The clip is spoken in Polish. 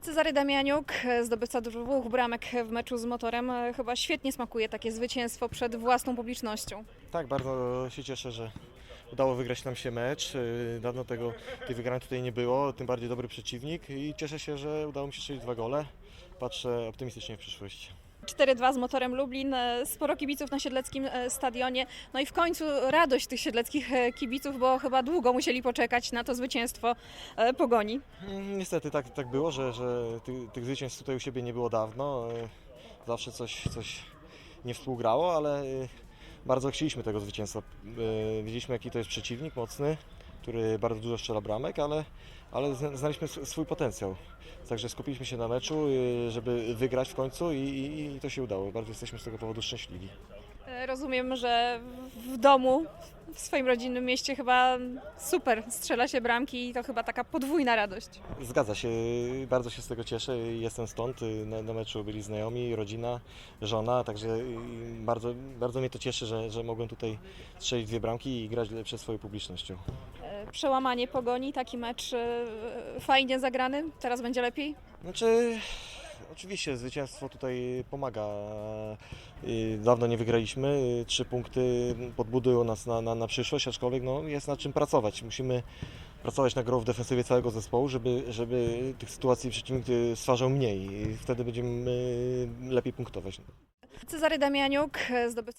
Cezary Damianiuk, zdobywca dwóch bramek w meczu z motorem, chyba świetnie smakuje takie zwycięstwo przed własną publicznością. Tak, bardzo się cieszę, że udało wygrać nam się mecz. Dawno tego tej wygranej tutaj nie było, tym bardziej dobry przeciwnik i cieszę się, że udało mi się strzelić dwa gole. Patrzę optymistycznie w przyszłość. 4-2 z motorem Lublin, e, sporo kibiców na siedleckim e, stadionie. No i w końcu radość tych siedleckich e, kibiców, bo chyba długo musieli poczekać na to zwycięstwo Pogoni. Mm, Niestety tak, tak było, że, że ty, tych zwycięstw tutaj u siebie nie było dawno. Zawsze coś, coś nie współgrało, ale bardzo chcieliśmy tego zwycięstwa. Wiedzieliśmy jaki to jest przeciwnik mocny, który bardzo dużo strzela bramek, ale, ale zna- znaliśmy sw- swój potencjał. Także skupiliśmy się na meczu, yy, żeby wygrać w końcu i, i, i to się udało. Bardzo jesteśmy z tego powodu szczęśliwi. Rozumiem, że w domu, w swoim rodzinnym mieście chyba super strzela się bramki i to chyba taka podwójna radość. Zgadza się, bardzo się z tego cieszę. Jestem stąd, na, na meczu byli znajomi, rodzina, żona, także y, bardzo, bardzo mnie to cieszy, że, że mogłem tutaj strzelić dwie bramki i grać przed swoją publicznością. Przełamanie Pogoni, taki mecz e, fajnie zagrany, teraz będzie lepiej? Znaczy, oczywiście zwycięstwo tutaj pomaga. Dawno nie wygraliśmy, trzy punkty podbudują nas na, na, na przyszłość, aczkolwiek no, jest nad czym pracować. Musimy pracować na grą w defensywie całego zespołu, żeby, żeby tych sytuacji przeciwnik stwarzał mniej i wtedy będziemy lepiej punktować. Cezary Damianiuk, e, zdobywca